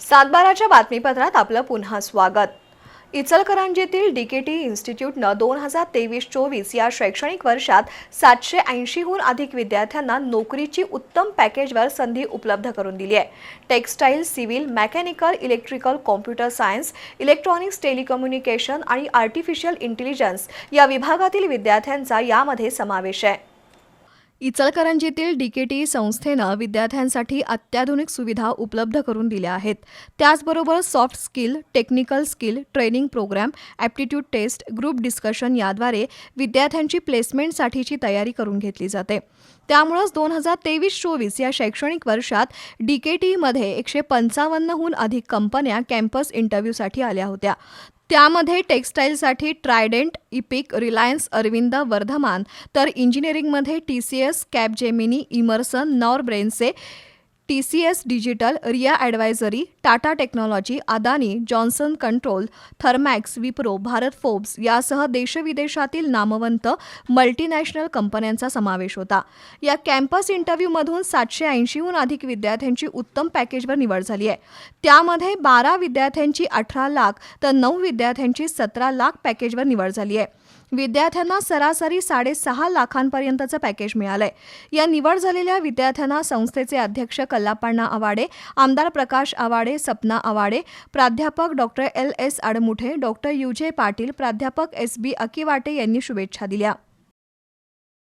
सातबाराच्या बातमीपत्रात आपलं पुन्हा स्वागत. इचलकरंजीतील डीकेटी इन्स्टिट्यूटनं दोन हजार तेवीस चोवीस या शैक्षणिक वर्षात सातशे ऐंशीहून अधिक विद्यार्थ्यांना नोकरीची उत्तम पॅकेजवर संधी उपलब्ध करून दिली आहे. Textile civil mechanical electrical computer science electronics telecommunication आणि आर्टिफिशियल इंटेलिजन्स या विभागातील विद्यार्थ्यांचा यामध्ये समावेश आहे. इचलकरंजीतील डीकेटी संस्थेनं विद्यार्थ्यांसाठी अत्याधुनिक सुविधा उपलब्ध करून दिल्या आहेत. त्याचबरोबर soft skill technical skill training program aptitude test group discussion याद्वारे विद्यार्थ्यांची प्लेसमेंटसाठीची तयारी करून घेतली जाते. त्यामुळंच दोन हजार तेवीस चोवीस या शैक्षणिक वर्षात डी के एकशे पंचावन्नहून अधिक कंपन्या कॅम्पस इंटरव्ह्यूसाठी आल्या होत्या. त्यामध्ये टेक्स्टाईलसाठी Trident Epic Reliance Arvind Vardhman तर इंजिनिअरिंगमध्ये T C S Capgemini Emerson Knorr Bremse T C S digital Ria advisory Tata technology Adani Johnson control Thermax Wipro Bharat Forbes यासह देशविदेशातील नामवंत मल्टीनॅशनल कंपन्यांचा समावेश होता. या कॅम्पस इंटरव्ह्यूमधून सातशे ऐंशीहून अधिक विद्यार्थ्यांची उत्तम पॅकेजवर निवड झाली आहे. त्यामध्ये बारा विद्यार्थ्यांची अठरा लाख तर नऊ विद्यार्थ्यांची सतरा लाख पॅकेजवर निवड झाली आहे. विद्यार्थ्यांना सरासरी साडेसहा लाखांपर्यंतचं पॅकेज मिळालंय. या निवड झालेल्या विद्यार्थ्यांना संस्थेचे अध्यक्ष कल्लापण्णा आवाडे आमदार प्रकाश आवाडे सपना आवाडे प्राध्यापक doctor L. S. Aadmuthe doctor U J Patil प्राध्यापक एस. बी. अकिवाटे यांनी शुभेच्छा दिल्या.